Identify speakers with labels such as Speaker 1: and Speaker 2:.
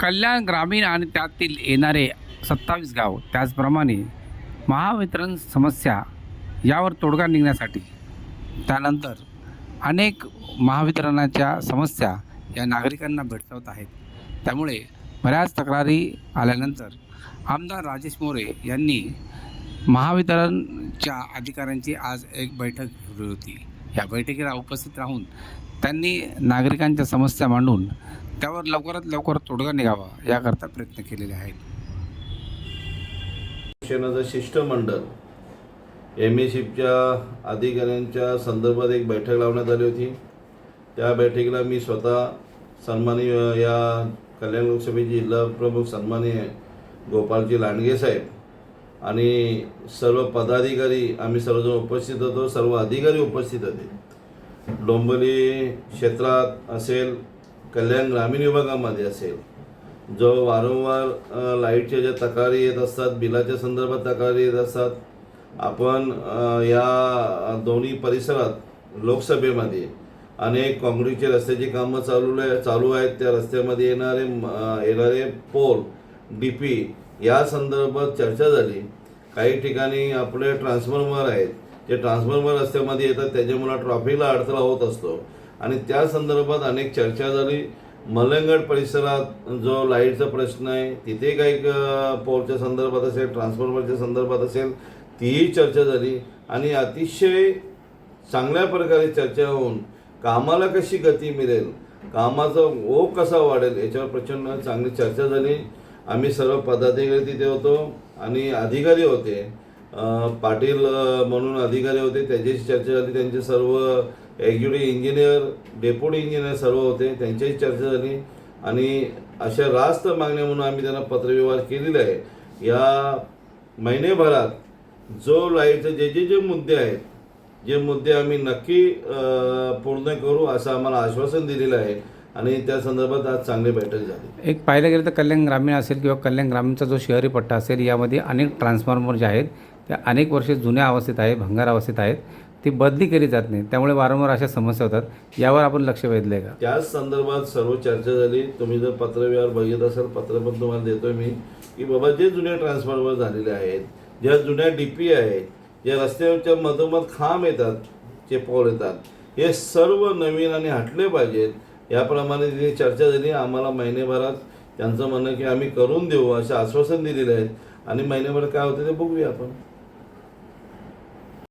Speaker 1: कल्याण ग्रामीण आणि त्यातील येणारे सत्तावीस गाव त्याचप्रमाणे महावितरण समस्या यावर तोडगा निघण्यासाठी त्यानंतर अनेक महावितरणाच्या समस्या या नागरिकांना भेडसावत आहेत. त्यामुळे बऱ्याच तक्रारी आल्यानंतर आमदार राजेश मोरे यांनी महावितरणच्या अधिकाऱ्यांची आज एक बैठक घेतली होती. ह्या बैठकीला उपस्थित राहून त्यांनी नागरिकांच्या समस्या मांडून त्यावर लवकरात लवकर तोडगा निघावा याकरता प्रयत्न केलेले आहेत.
Speaker 2: शिक्षणाचं शिष्टमंडळ एम ए शिपच्या अधिकाऱ्यांच्या संदर्भात एक बैठक लावण्यात आली होती. त्या बैठकीला मी स्वतः सन्माननीय या कल्याण लोकसभेचे जिल्हा प्रमुख सन्माननीय गोपालजी लांडगे साहेब आणि सर्व पदाधिकारी आम्ही सर्वजण उपस्थित होतो सर्व अधिकारी उपस्थित होते. डोंबिवली क्षेत्रात असेल कल्याण ग्रामीण विभागामध्ये असेल जो वारंवार लाईटच्या ज्या तक्रारी येत असतात बिलाच्या संदर्भात तक्रारी येत असतात आपण या दोन्ही परिसरात लोकसभेमध्ये अनेक काँक्रीटचे रस्त्याची कामं चालू चालू आहेत. त्या रस्त्यामध्ये येणारे येणारे पोल डी पी या संदर्भात चर्चा झाली. काही ठिकाणी आपले ट्रान्सफॉर्मर आहेत. जे ट्रान्सफॉर्मर रस्त्यामध्ये येतात त्याच्यामुळे ट्रॉफिकला अडथळा होत असतो. आणि त्या संदर्भात अनेक चर्चा झाली. मलंगड परिसरात जो लाईटचा प्रश्न आहे तिथे काही पोलच्या संदर्भात असेल ट्रान्सफॉर्मरच्या संदर्भात असेल तीही चर्चा झाली. आणि अतिशय चांगल्या प्रकारे चर्चा होऊन कामाला कशी गती मिळेल कामाचा ओघ कसा वाढेल याच्यावर प्रचंड चांगली चर्चा झाली. आम्ही सर्व पदाधिकारी तिथे होतो आणि अधिकारी होते. पाटील म्हणून अधिकारी होते. त्याच्याशी चर्चा झाली. त्यांचे सर्व एक्झिक्युटिव्ह इंजिनियर डेप्युटी इंजिनियर सर्व होते. त्यांच्याशी चर्चा झाली. आणि अशा रास्त मागण्या म्हणून आम्ही त्यांना पत्रव्यवहार केलेला आहे. या महिनेभरात जो लाईटचे जे जे जे मुद्दे आहेत जे मुद्दे आम्ही नक्की पूर्ण करू असं आम्हाला आश्वासन दिलेलं आहे. आणि त्या संदर्भात आज चांगली बैठक झाली.
Speaker 1: एक पाहिलं गेलं तर कल्याण ग्रामीण असेल किंवा कल्याण ग्रामीणचा जो शहरी पट्टा असेल यामध्ये अनेक ट्रान्सफॉर्मर जे आहेत त्या अनेक वर्षे जुन्या अवस्थेत आहे भंगार अवस्थेत आहेत. ती बदली केली जात नाही. त्यामुळे वारंवार अशा समस्या होतात. यावर आपण लक्ष वेधलं आहे का?
Speaker 2: त्याच संदर्भात सर्व चर्चा झाली. तुम्ही जर पत्रव्यवहार बघित असाल पत्र पण तुम्हाला देतोय मी की बाबा जे जुने ट्रान्सफॉर्मर झालेले आहेत ज्या जुन्या डी पी आहेत ज्या रस्त्याच्या मधोमध खांब येतात जे पोल येतात हे सर्व नवीन आणि हटले पाहिजेत. याप्रमाणे तिथे चर्चा झाली आम्हाला महिनेभरात त्यांचं म्हणणं की आम्ही करून देऊ असे आश्वासन दिलेले आहेत. आणि महिनेभर काय होतं ते बघूया आपण.